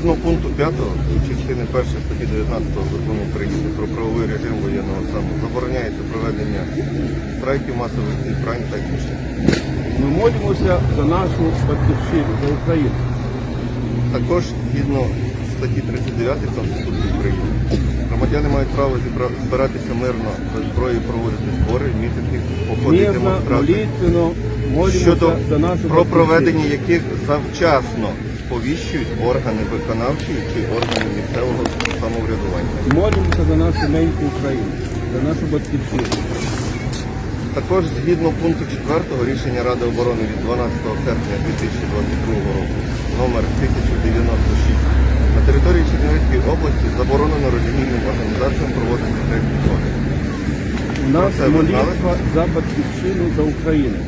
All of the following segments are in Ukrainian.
Згідно пункту 5 частини 1 статті 19 закону України про правовий режим воєнного стану забороняється проведення страйків масових зібрань та інших. Ми молимося за нашу батьківщину, за Україну. Також згідно статті 39 Конституції України громадяни мають право збиратися мирно без зброї, проводити збори, мітинги, походи, демонстрації. молитвенно молимося щодо за нашу про проведення яких завчасно сповіщують органи виконавчі чи органи місцевого самоврядування. Молимося за нашу неньку Україну, за нашу батьківщину. Також згідно пункту 4 рішення Ради оборони від 12 серпня 2022 року номер 1096 на території Чернівецької області заборонено релігійним організаціям проводити збори. У нас молитва за батьківщину, за Україну.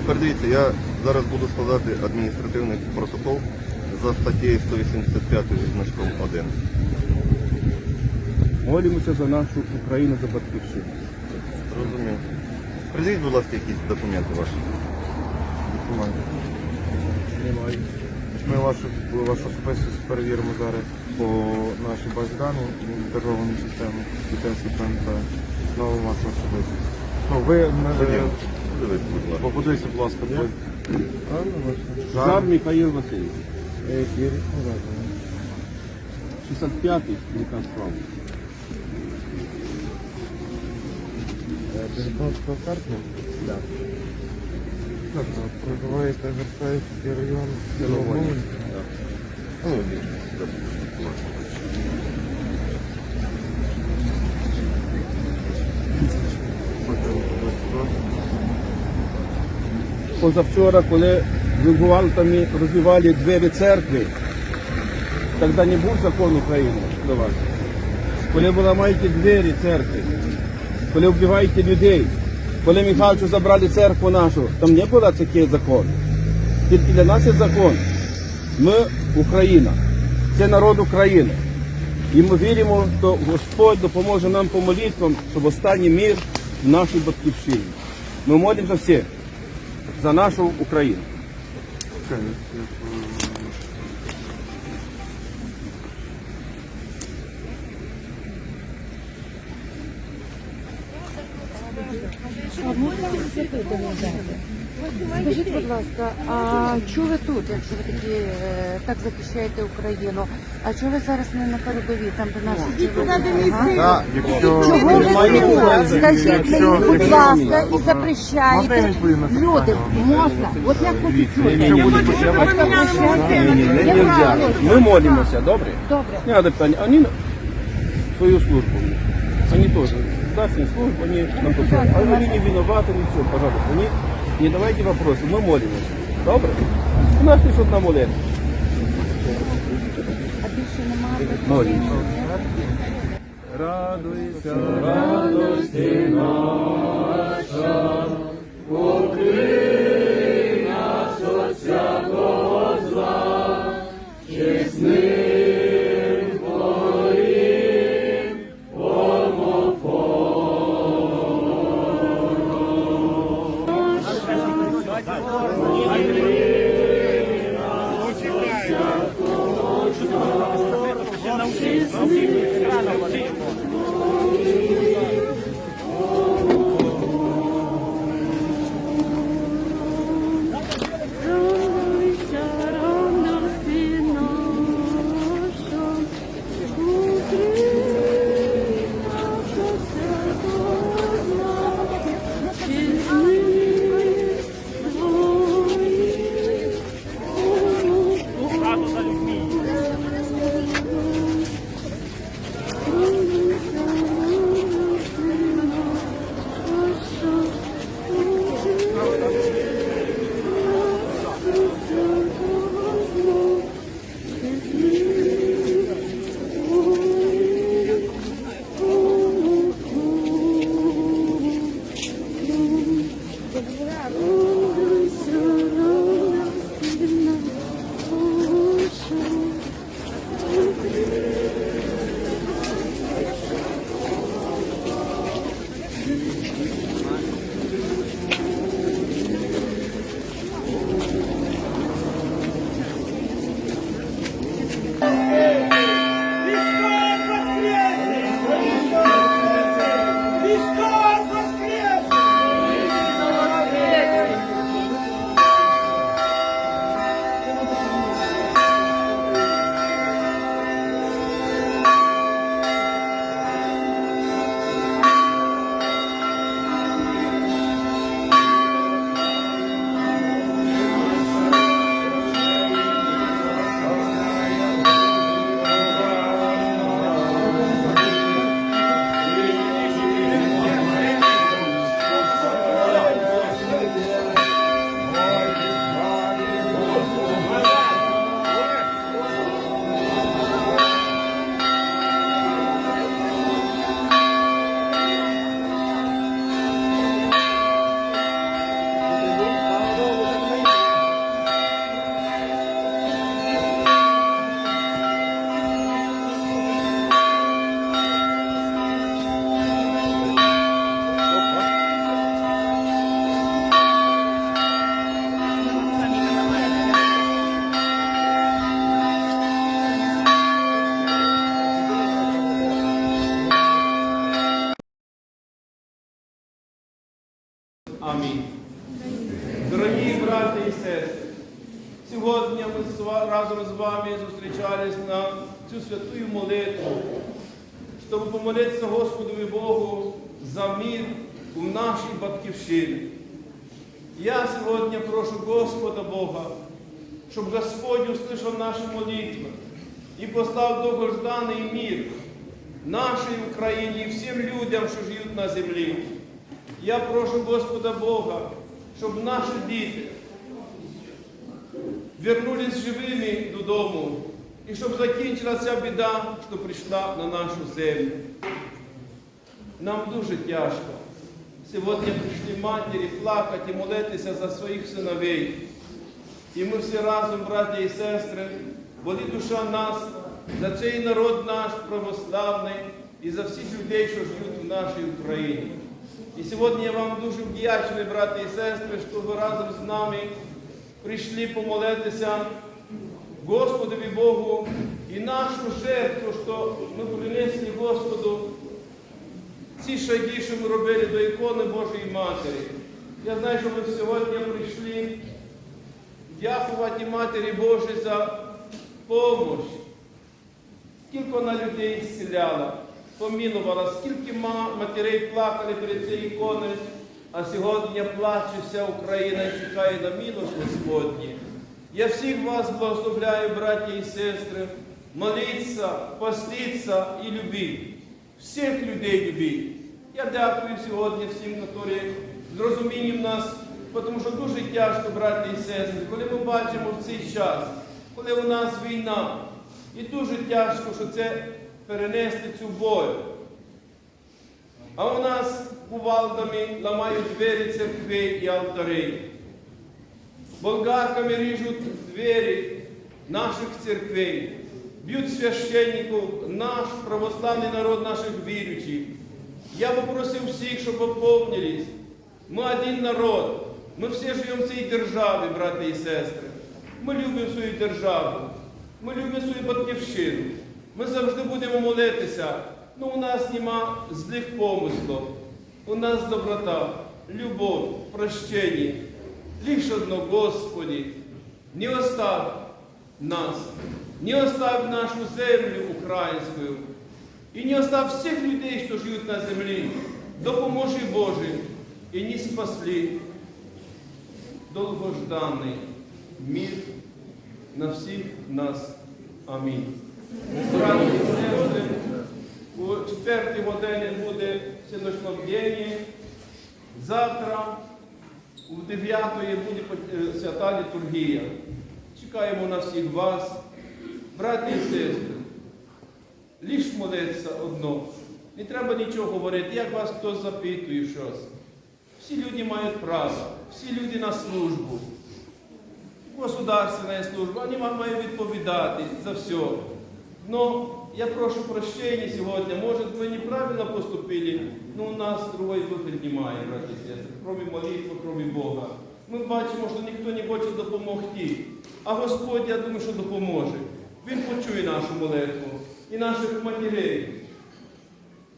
Тепер дивіться, я зараз буду складати адміністративний протокол за статтею 185 зі значком 1. Молимося за нашу Україну, за батьківщину. Розумію. Придивіть, будь ласка, якісь документи ваші. Документи. Немає. Ми вашу, вашу особистість перевіримо зараз по нашій базі даних інтегрованій системі дитячої ПМП. Знову вашу особистість. Ну, ви. Подивіться, будь ласка. Попадися, будь ласка, ви. Жар Михаїл Васильович. Ефір. 65-й приказ справи. Держбанська карта? Так. Проживаєте Версайський район, село Мулин. Ну, ні, Позавчора, коли ви гвалтами розбивали двері церкви, тоді не був закон України до вас. Коли ви ламаєте двері церкви, коли вбиваєте людей, коли Михайловичу забрали церкву нашу, там не було такий закон. Тільки для нас є закон. Ми Україна, це народ України. І ми віримо, що Господь допоможе нам по молитвам, щоб останній мир в нашій батьківщині. Ми молимося всіх за нашу Україну. А можна запитання дати? Скажіть, будь ласка, а чого ви тут, якщо ви такі е, так захищаєте Україну? А чого ви зараз не на передовій, там де наші чоловіки? Ага. Якщо... Чого ви тут? Скажіть мені, будь ласка, і запрещаєте. Люди, можна? От я хочу чути. Ні, ні, ні, От запрещаєте. Ні, ні, не Я нельзя. прошу. Ми молимося, добре? Добре. Не надо питання. Они свою службу. Они тоже. Государственную службу, они нам помогают. А они не виноваты, не все, пожалуйста. Они не давайте вопросы, мы молимся. Добре? У нас пишут на молитву. А більше немає? Молимся. Радуйся, радості наша, покрий はい。Зустрічались на цю святую молитву, щоб помолитися Господові Богу за мир у нашій батьківщині. Я сьогодні прошу Господа Бога, щоб Господь услышав наші молитви і послав довгожданий мир нашій Україні і всім людям, що живуть на землі. Я прошу Господа Бога, щоб наші діти вернулись живими додому і щоб закінчилася ця біда, що прийшла на нашу землю. Нам дуже тяжко. Сьогодні прийшли матері плакати і молитися за своїх синовей. І ми всі разом, браті і сестри, болі душа нас за цей народ наш православний і за всіх людей, що живуть в нашій Україні. І сьогодні я вам дуже вдячний, брати і сестри, що ви разом з нами прийшли помолитися Господові Богу і нашу жертву, що ми принесли Господу ці шаги, що ми робили до ікони Божої Матері. Я знаю, що ви сьогодні прийшли дякувати Матері Божій за допомогу. Скільки вона людей зціляла, помінувала, скільки ма- матерей плакали перед цією іконою, а сьогодні плаче вся Україна і чекає на милость Господні. Я всіх вас благословляю, браті і сестри, моліться, поститься і любіть. Всіх людей любіть. Я дякую сьогодні всім, які з розумінням нас, тому що дуже тяжко, браті і сестри, коли ми бачимо в цей час, коли у нас війна, і дуже тяжко, що це перенести цю боль. А у нас кувалдами ламають двері церкви і алтарей. Болгарками ріжуть двері наших церквей, б'ють священників, наш православний народ наших віруючих. Я попросив всіх, щоб оповнились. Ми один народ. Ми всі живемо в цій державі, брати і сестри. Ми любимо свою державу. Ми любимо свою батьківщину. Ми завжди будемо молитися. Ну, у нас нема злих помислів. У нас доброта, любов, прощення. Лишь одно, Господи, не оставь нас, не оставь нашу землю українську і не оставь всіх людей, що живуть на землі. Допоможи Боже, і не спасли довгожданий мир на всіх нас. Амінь. Браті і сестри, у четвертій годині буде синочнобдєння. Завтра у 9 буде е, свята літургія. Чекаємо на всіх вас, браті і сестри. Ліж молиться одно. Не треба нічого говорити, як вас хтось запитує щось. Всі люди мають право, всі люди на службу. Государственна служба, вони вам мають відповідати за все. Но я прошу прощения сьогодні. Може, ви неправильно поступили, но у нас другої виходу немає, браті сестри, кроме молитви, кроме Бога. Ми бачимо, що ніхто не хоче допомогти. А Господь, я думаю, що допоможе. Він почує нашу молитву і наших матерей.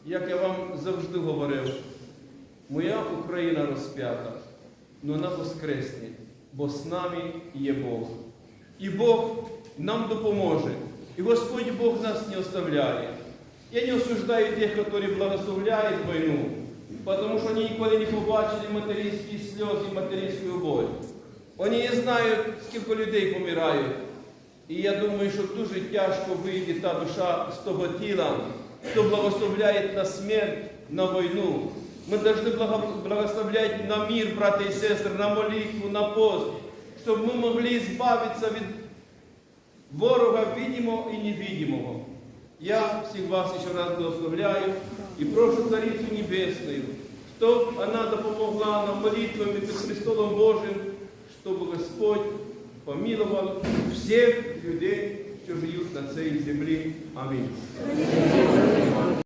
Як я вам завжди говорив, моя Україна розп'ята, але вона воскресне, бо з нами є Бог. І Бог нам допоможе. І Господь Бог нас не оставляє. Я не осуждаю тих, які благословляють війну, тому що вони ніколи не побачили материнські сльози і материнську боль. Вони не знають, скільки людей помирають. І я думаю, що дуже тяжко вийде та душа з того тіла, хто благословляє на смерть, на війну. Ми повинні благо- благословляти на мир, брати і сестри, на молитву, на пост, щоб ми могли збавитися від ворога видимого і невидимого. Я всіх вас ще раз благословляю і прошу Царицю Небесную, щоб вона допомогла нам молитвами перед Христом Божим, щоб Господь помілував всіх людей, що живуть на цій землі. Амінь.